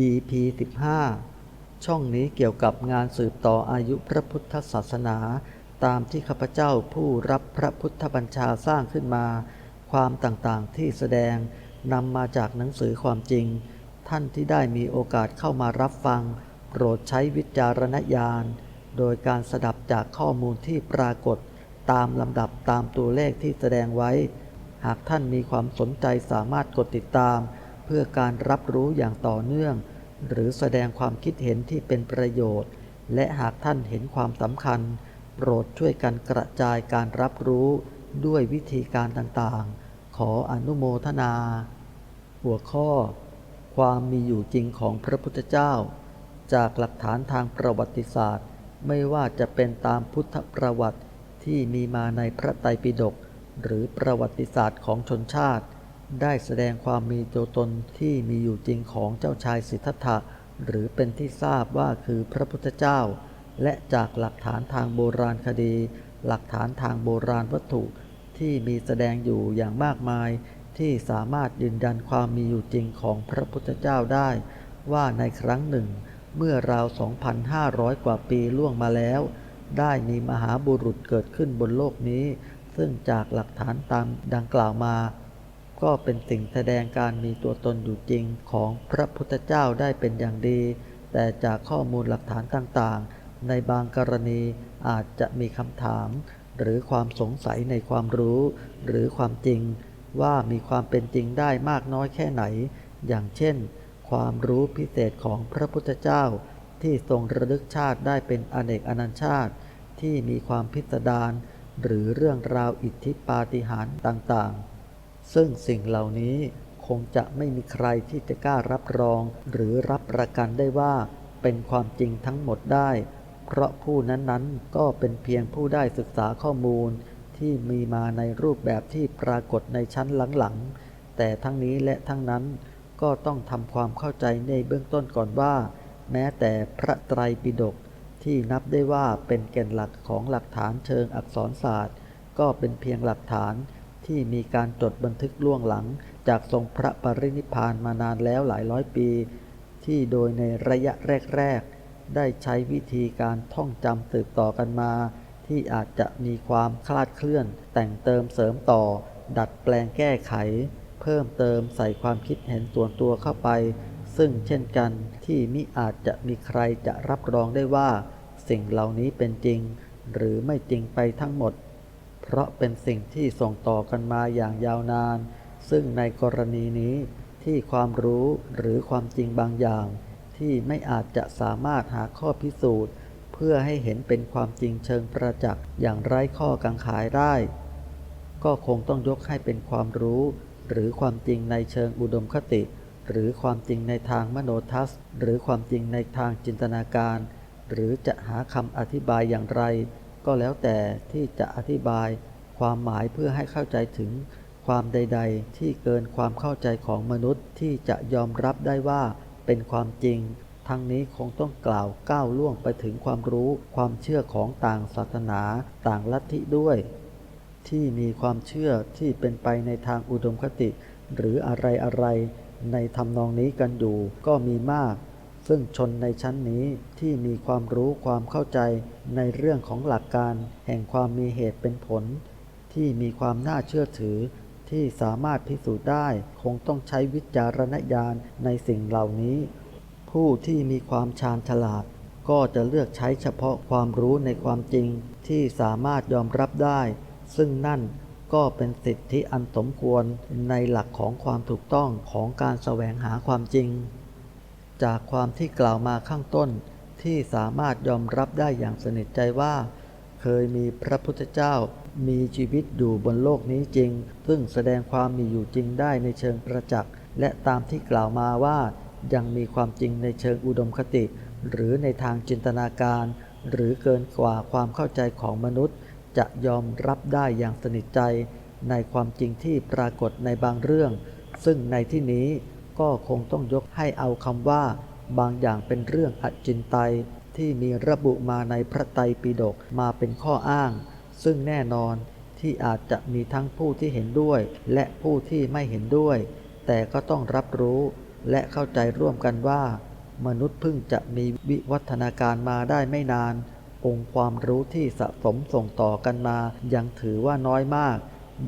EP 15 ช่องนี้เกี่ยวกับงานสืบต่ออายุพระพุทธศาสนา ตามที่ข้าพเจ้าผู้รับพระพุทธบัญชาสร้างขึ้นมา ความต่างๆที่แสดงนำมาจากหนังสือความจริง ท่านที่ได้มีโอกาสเข้ามารับฟัง โปรดใช้วิจารณญาณ โดยการสดับจากข้อมูลที่ปรากฏ ตามลำดับตามตัวเลขที่แสดงไว้ หากท่านมีความสนใจสามารถกดติดตาม เพื่อการรับรู้อย่างต่อเนื่อง หรือแสดงความคิดเห็นที่เป็นประโยชน์ และหากท่านเห็นความสำคัญ โปรดช่วยกันกระจายการรับรู้ด้วยวิธีการต่างๆ ขออนุโมทนา หัวข้อ ความมีอยู่จริงของพระพุทธเจ้า จากหลักฐานทางประวัติศาสตร์ ไม่ว่าจะเป็นตามพุทธประวัติที่มีมาในพระไตรปิฎกหรือประวัติศาสตร์ของชนชาติ ได้แสดงความมีตัวตนที่มีอยู่จริงของเจ้าชายสิทธัตถะหรือเป็นที่ทราบว่าคือพระพุทธเจ้า และจากหลักฐานทางโบราณคดี หลักฐานทางโบราณวัตถุที่มีแสดงอยู่อย่างมากมาย ที่สามารถยืนยันความมีอยู่จริงของพระพุทธเจ้าได้ ว่าในครั้งหนึ่ง เมื่อราว 2,500 กว่าปีล่วงมาแล้ว ได้มีมหาบุรุษเกิดขึ้นบนโลกนี้ ซึ่งจากหลักฐานตามดังกล่าวมา ก็เป็นสิ่งแสดงการมีตัวตนอยู่จริงของพระพุทธเจ้าได้เป็นอย่างดี แต่จากข้อมูลหลักฐานต่างๆ ในบางกรณีอาจจะมีคำถาม หรือความสงสัยในความรู้ หรือความจริง ว่ามีความเป็นจริงได้มากน้อยแค่ไหน อย่างเช่น ความรู้พิเศษของพระพุทธเจ้า ที่ทรงระลึกชาติได้เป็นอเนกอนันชาติ ที่มีความพิสดารหรือเรื่องราวอิทธิปาฏิหาริย์ต่างๆ ซึ่งสิ่งเหล่านี้คงจะไม่มีใครที่จะกล้ารับรอง หรือรับประกันได้ว่าเป็นความจริงทั้งหมดได้ เพราะผู้นั้นๆ ก็เป็นเพียงผู้ได้ศึกษาข้อมูล ที่มีมาในรูปแบบที่ปรากฏในชั้นหลังๆ แต่ทั้งนี้และทั้งนั้นก็ต้องทำความเข้าใจในเบื้องต้นก่อนว่า แม้แต่พระไตรปิฎกที่นับได้ว่าเป็นแก่นหลักของหลักฐานเชิงอักษรศาสตร์ ก็เป็นเพียงหลักฐาน ที่มีการจดบันทึกล่วงหลังจากทรงพระปรินิพานมานานแล้วหลายร้อยปี ที่โดยในระยะแรก ๆ ได้ใช้วิธีการท่องจำสืบต่อกันมา ที่อาจจะมีความคลาดเคลื่อน แต่งเติมเสริมต่อ ดัดแปลงแก้ไข เพิ่มเติมใส่ความคิดเห็นส่วนตัวเข้าไป ซึ่งเช่นกันที่มิอาจจะมีใครจะรับรองได้ว่า สิ่งเหล่านี้เป็นจริง หรือไม่จริงไปทั้งหมด เพราะเป็นสิ่งที่ส่งต่อกันมาอย่างยาวนาน ซึ่งในกรณีนี้ที่ความรู้หรือความจริงบางอย่าง ที่ไม่อาจจะสามารถหาข้อพิสูจน์ เพื่อให้เห็นเป็นความจริงเชิงประจักษ์อย่างไร้ข้อกังขายได้ ก็คงต้องยกให้เป็นความรู้ หรือความจริงในเชิงอุดมคติ หรือความจริงในทางมโนทัศน์ หรือความจริงในทางจินตนาการ หรือจะหาคำอธิบายอย่างไร ก็แล้วแต่ที่จะอธิบายความหมายเพื่อให้เข้าใจถึงความใด ๆ ที่เกินความเข้าใจของมนุษย์ที่จะยอมรับได้ว่าเป็นความจริง ทั้งนี้คงต้องกล่าวก้าวล่วงไปถึงความรู้ความเชื่อของต่างศาสนา ต่างลัทธิด้วย ที่มีความเชื่อที่เป็นไปในทางอุดมคติ หรืออะไรอะไรๆในทำนองนี้กันอยู่ก็มีมาก ซึ่งชนในชั้นนี้ที่มีความรู้ความเข้าใจในเรื่องของหลักการ แห่งความมีเหตุเป็นผล ที่มีความน่าเชื่อถือ ที่สามารถพิสูจน์ได้คงต้องใช้วิจารณญาณในสิ่งเหล่านี้ ผู้ที่มีความชาญฉลาด ก็จะเลือกใช้เฉพาะความรู้ในความจริง ที่สามารถยอมรับได้ ซึ่งนั่นก็เป็นสิทธิอันสมควรในหลักของความถูกต้องของการแสวงหาความจริง จากความที่กล่าวมาข้างต้นที่สามารถยอมรับได้อย่างสนิทใจว่า เคยมีพระพุทธเจ้ามีชีวิตอยู่บนโลกนี้จริง ซึ่งแสดงความมีอยู่จริงได้ในเชิงประจักษ์ และตามที่กล่าวมาว่า ยังมีความจริงในเชิงอุดมคติ หรือในทางจินตนาการ หรือเกินกว่าความเข้าใจของมนุษย์ จะยอมรับได้อย่างสนิทใจ ในความจริงที่ปรากฏในบางเรื่อง ซึ่งในที่นี้ ก็คงต้องยกให้เอาคำว่า บางอย่างเป็นเรื่องอจินไตยที่มีระบุมาในพระไตรปิฎกมาเป็นข้ออ้าง ซึ่งแน่นอนที่อาจจะมีทั้งผู้ที่เห็นด้วย และผู้ที่ไม่เห็นด้วย แต่ก็ต้องรับรู้ และเข้าใจร่วมกันว่า มนุษย์เพิ่งจะมีวิวัฒนาการมาได้ไม่นาน องค์ความรู้ที่สะสมส่งต่อกันมา ยังถือว่าน้อยมาก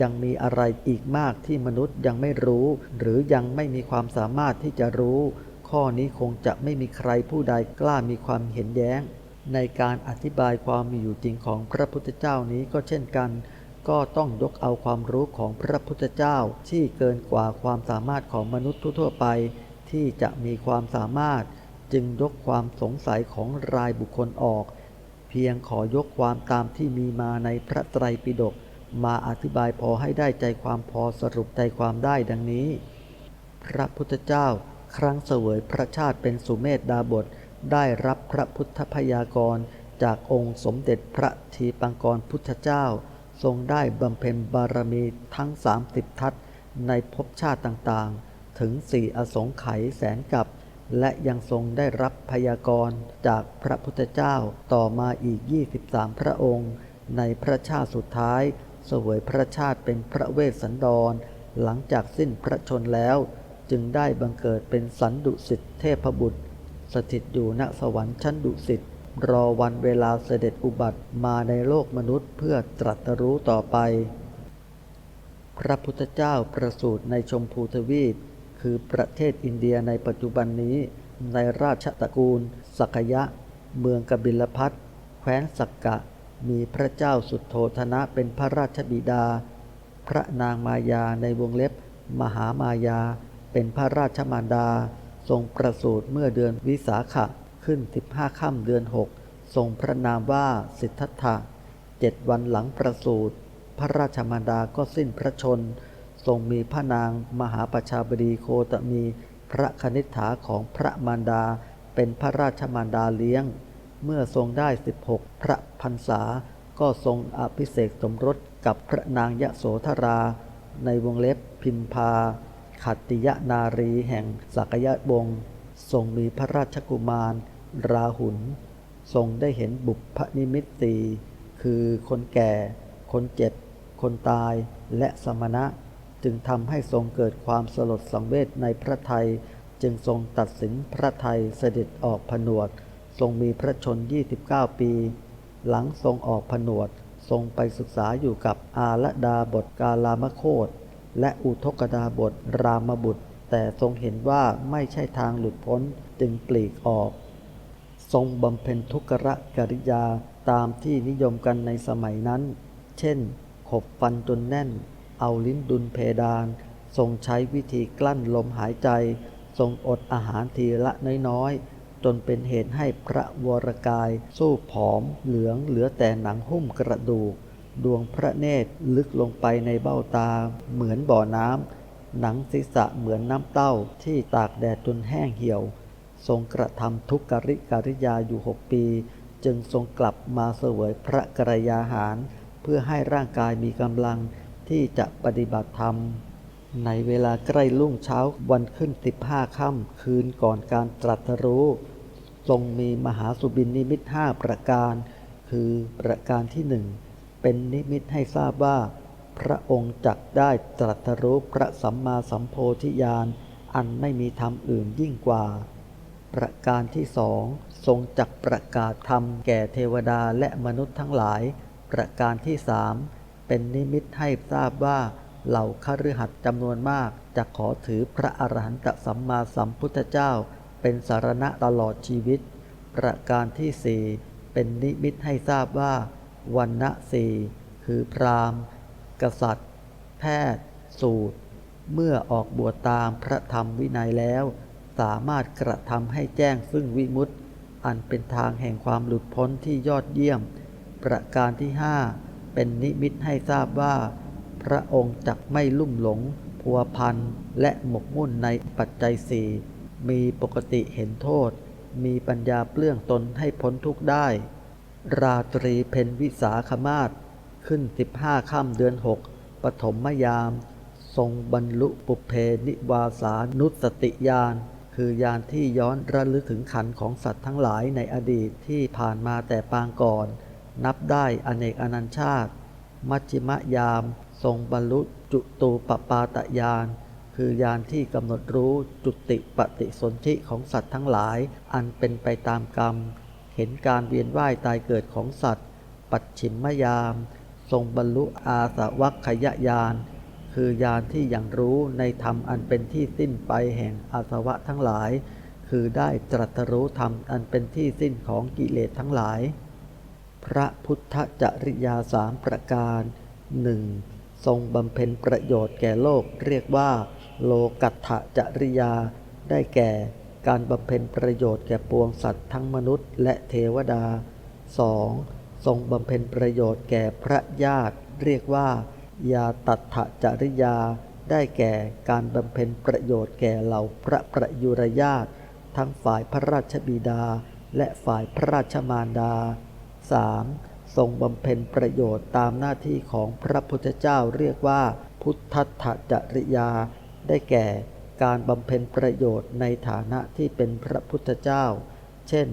ยังมีอะไรอีกมากที่มนุษย์ยังไม่รู้ หรือยังไม่มีความสามารถที่จะรู้ ข้อนี้คงจะไม่มีใครผู้ใดกล้ามีความเห็นแย้ง ในการอธิบายความมีอยู่จริงของพระพุทธเจ้านี้ก็เช่นกัน ก็ต้องยกเอาความรู้ของพระพุทธเจ้า ที่เกินกว่าความสามารถของมนุษย์ทั่วไป ที่จะมีความสามารถ จึงยกความสงสัยของรายบุคคลออก เพียงขอยกความตามที่มีมาในพระไตรปิฎก มาอธิบายพอให้ได้ใจความพอสรุปใจความได้ดังนี้ พระพุทธเจ้าครั้งเสวยพระชาติเป็นสุเมธดาบท ได้รับพระพุทธพยากรจากองค์สมเด็จพระทีปังกรพุทธเจ้า ทรงได้บำเพ็ญบารมีทั้ง 30 ทัศในภพชาติต่างๆ ถึงสี่อสงไขยแสนกับ และยังทรงได้รับพยากรณ์จากพระพุทธเจ้าต่อมาอีก 23 พระองค์ ในพระชาติสุดท้าย สวยพระชาติเป็นพระเวสสันดร หลังจากสิ้นพระชนแล้ว จึงได้บังเกิดเป็นสันดุสิตเทพบุตร สถิตอยู่ณสวรรค์ชั้นดุสิตรอวันเวลาเสด็จอุบัติมาในโลกมนุษย์เพื่อตรัสรู้ต่อไป พระพุทธเจ้าประสูติในชมพูทวีป คือประเทศอินเดียในปัจจุบันนี้ ในราชตระกูล สักยะ เมืองกบิลพัทแคว้นสักกะ มีพระเจ้าสุดโทธนะเป็นพระราชบิดา พระนางมายาในวงเล็บ มหามายา เป็นพระราชมารดา ทรงประสูติเมื่อเดือนวิสาขะขึ้น 15ค่ำเดือน 6 ทรงพระนามว่าสิทธัตถะเจ็ดวันหลังประสูติพระราชมารดาก็สิ้นพระชน ทรงมีพระนางมหาประชาบดีโคตมี พระคณิษฐาของพระมารดา เป็นพระราชมารดาเลี้ยง เมื่อทรงได้ 16 พระพรรษา ก็ทรงอภิเษกสมรสกับพระนางยโสธรา ในวงเล็บพิมพา ขัตติยนารีแห่งสักยะวงศ์ทรงมีพระราชกุมาร ราหุลทรงได้เห็นบุพนิมิตสีคือคนแก่ คนเจ็บ คนตาย และสมณะ จึงทำให้ทรงเกิดความสลดสังเวชในพระไทย จึงทรงตัดสินพระไทยเสด็จออกผนวด ทรงมีพระชน 29 ปี หลังทรงออกผนวด ทรงไปศึกษาอยู่กับอาลดาบทกาลามโคตและอุทกดาบทรามบุตร แต่ทรงเห็นว่าไม่ใช่ทางหลุดพ้นจึงปลีกออก ทรงบำเพ็ญทุกรกริยาตามที่นิยมกันในสมัยนั้น เช่น ขบฟันจนแน่น เอาลิ้นดุลเพดาน ทรงใช้วิธีกลั้นลมหายใจ ทรงอดอาหารทีละน้อยๆ จนเป็นเหตุให้พระวรกาย สู้ผอมเหลืองเหลือแต่หนังหุ้มกระดูก ดวงพระเนตรลึกลงไปในเบ้าตา เหมือนบ่อน้ำหนังศีรษะเหมือนน้ำเต้าที่ตากแดดจนแห้งเหี่ยว ทรงกระทำทุกกริกริยาอยู่หกปี จึงทรงกลับมาเสวยพระกรยาหาร เพื่อให้ร่างกายมีกำลังที่จะปฏิบัติธรรม ในเวลาใกล้รุ่งเช้าวันขึ้นสิบห้าค่ำคืนก่อนการตรัสรู้ ทรงมีมหาสุบินนิมิตห้าประการ คือประการที่หนึ่งเป็นนิมิตให้ทราบว่า พระองค์จักได้ตรัสรู้พระสัมมาสัมโพธิญาณอันไม่มีธรรมอื่นยิ่งกว่า ประการที่สองทรงจักประกาศธรรมแก่เทวดาและมนุษย์ทั้งหลาย ประการที่สามเป็นนิมิตให้ทราบว่าเหล่าคฤหัสถ์จำนวนมากจะขอถือพระอรหันตสัมมาสัมพุทธเจ้า เป็นสารณะตลอดชีวิต ประการที่สี่เป็นนิมิตให้ทราบว่าวันณะสี่คือพราหมณ์ กษัตริย์ แพทย์ สูตร เมื่อออกบวชตามพระธรรมวินัยแล้ว สามารถกระทำให้แจ้งซึ่งวิมุตติ อันเป็นทางแห่งความหลุดพ้นที่ยอดเยี่ยม ประการที่ห้าเป็นนิมิตให้ทราบว่า พระองค์จักไม่ลุ่มหลง พัวพันและหมกมุ่นในปัจจัยสี่ มีปกติเห็นโทษ มีปัญญาเปลื้องตนให้พ้นทุกข์ได้ ราตรีเพนวิสาขมาศขึ้นสิบห้าค่ำเดือนหกปฐมยาม ทรงบรรลุปุเพนิวาสานุสติญาณคือยานที่ย้อนระลึกถึงขันของสัตว์ทั้งหลายในอดีตที่ผ่านมาแต่ปางก่อน นับได้อเนกอนันชาติ มัชชิมยาม ทรงบรรลุจุตูปปาตญาณ คือญาณที่กำหนดรู้จุติปฏิสนธิของสัตว์ทั้งหลาย อันเป็นไปตามกรรม เห็นการเวียนว่ายตายเกิดของสัตว์ ปัจฉิมยาม ทรงบรรลุอาสวัคคยญาณคือญาณที่ยังรู้ในธรรมอันเป็นที่สิ้นไปแห่งอาสวะทั้งหลาย คือได้ตรัสรู้ธรรมอันเป็นที่สิ้นของกิเลสทั้งหลาย พระพุทธจริยาสามประการหนึ่งทรงบำเพ็ญประโยชน์แก่โลกเรียกว่า โลกัตถจริยา ได้แก่การบำเพ็ญประโยชน์แก่ปวงสัตว์ทั้งมนุษย์และเทวดา 2. ทรงบำเพ็ญประโยชน์แก่พระญาติ เรียกว่า ยาตัถจริยา ได้แก่การบำเพ็ญประโยชน์แก่เหล่าพระประยุรญาติ ทั้งฝ่ายพระราชบิดา และฝ่ายพระราชมารดา 3. ทรงบำเพ็ญประโยชน์ตามหน้าที่ของพระพุทธเจ้าเรียกว่า พุทธัตถจริยา ได้แก่การบำเพ็ญประโยชน์ในฐานะที่เป็นพระพุทธเจ้า เช่น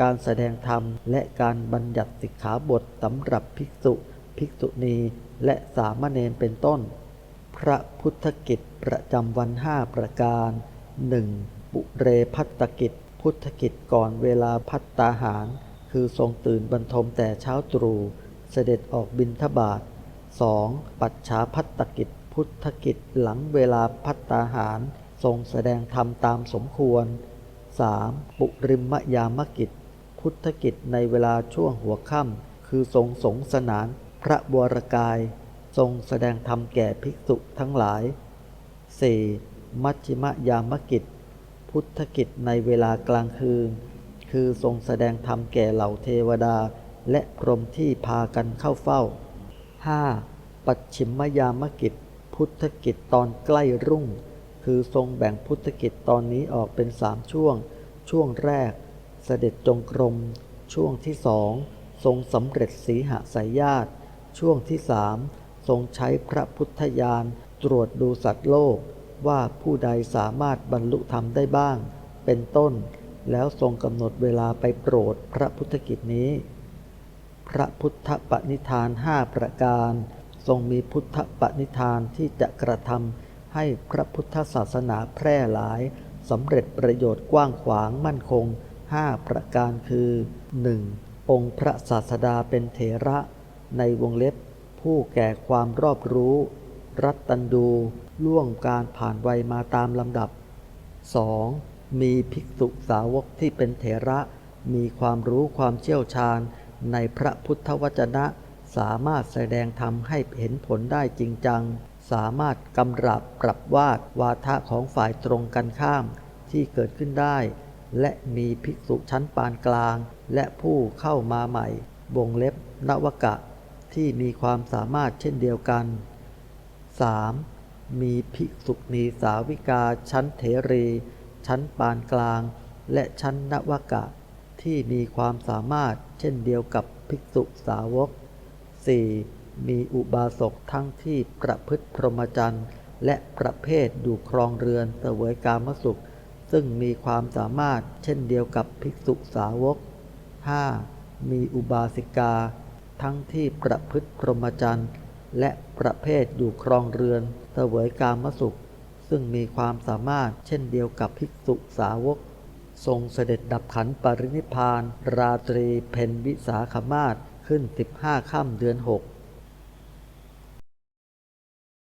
การแสดงธรรมและการบัญญัติสิกขาบทสำหรับภิกษุ ภิกษุณีและสามเณรเป็นต้น พระพุทธกิจประจำวันห้าประการ 1. ปุเรพัตกิจ พุทธกิจก่อนเวลาพัตตาหาร คือทรงตื่นบรรทมแต่เช้าตรู่เสด็จออกบินทบาท 2. ปัจฉาพัตกิจ พุทธกิจหลังเวลาพัตตาหาร ทรงแสดงธรรมตามสมควร 3. ปุริมยามกิจ พุทธกิจในเวลาช่วงหัวค่ำคือทรงสงสนานพระบวรกาย ทรงแสดงธรรมแก่ภิกษุทั้งหลาย 4. มัชฌิมยามกิจ พุทธกิจในเวลากลางคืน คือทรงแสดงธรรมแก่เหล่าเทวดา และพรหมที่พากันเข้าเฝ้า 5. ปัจฉิมยามกิจ พุทธกิจตอนใกล้รุ่ง คือทรงแบ่งพุทธกิจตอนนี้ออกเป็นสามช่วง ช่วงแรก เสด็จจงกรม ช่วงที่สอง ทรงสำเร็จสีหสายญาติ ช่วงที่สามทรงใช้พระพุทธญาณตรวจดูสัตว์โลก ว่าผู้ใดสามารถบรรลุธรรมได้บ้าง เป็นต้น แล้วทรงกำหนดเวลาไปโปรดพระพุทธกิจนี้ พระพุทธปณิธานห้าประการ ทรงมีพุทธปณิธานที่จะกระทำให้พระพุทธศาสนาแพร่หลายสำเร็จประโยชน์กว้างขวางมั่นคงห้าประการคือ 1. องค์พระศาสดาเป็นเถระ ในวงเล็บ ผู้แก่ความรอบรู้ รัตตันดูล่วงการผ่านวัยมาตามลำดับ 2. มีภิกษุสาวกที่เป็นเถระ มีความรู้ความเชี่ยวชาญในพระพุทธวจนะ สามารถแสดงธรรมให้เห็นผลได้จริงจัง สามารถกำรับปรับวาดวาทะของฝ่ายตรงกันข้ามที่เกิดขึ้นได้ และมีภิกษุชั้นปานกลาง และผู้เข้ามาใหม่วงเล็บนวกะ ที่มีความสามารถเช่นเดียวกัน 3. มีภิกษุณีสาวิกาชั้นเถรี ชั้นปานกลาง และชั้นนวกะ ที่มีความสามารถเช่นเดียวกับภิกษุสาวก 4. มีอุบาสกทั้งที่ประพฤติพรหมจรรย์และประเภทอยู่ครองเรือนเสวยกามสุข ซึ่งมีความสามารถเช่นเดียวกับภิกษุสาวก 5. มีอุบาสิกา ทั้งที่ประพฤติพรหมจรรย์และประเภทอยู่ครองเรือนเสวยกามสุข ซึ่งมีความสามารถเช่นเดียวกับภิกษุสาวก ทรงเสด็จดับขันปรินิพพาน ราตรีเพนวิสาขมาศ ขึ้น15ค่ำเดือน6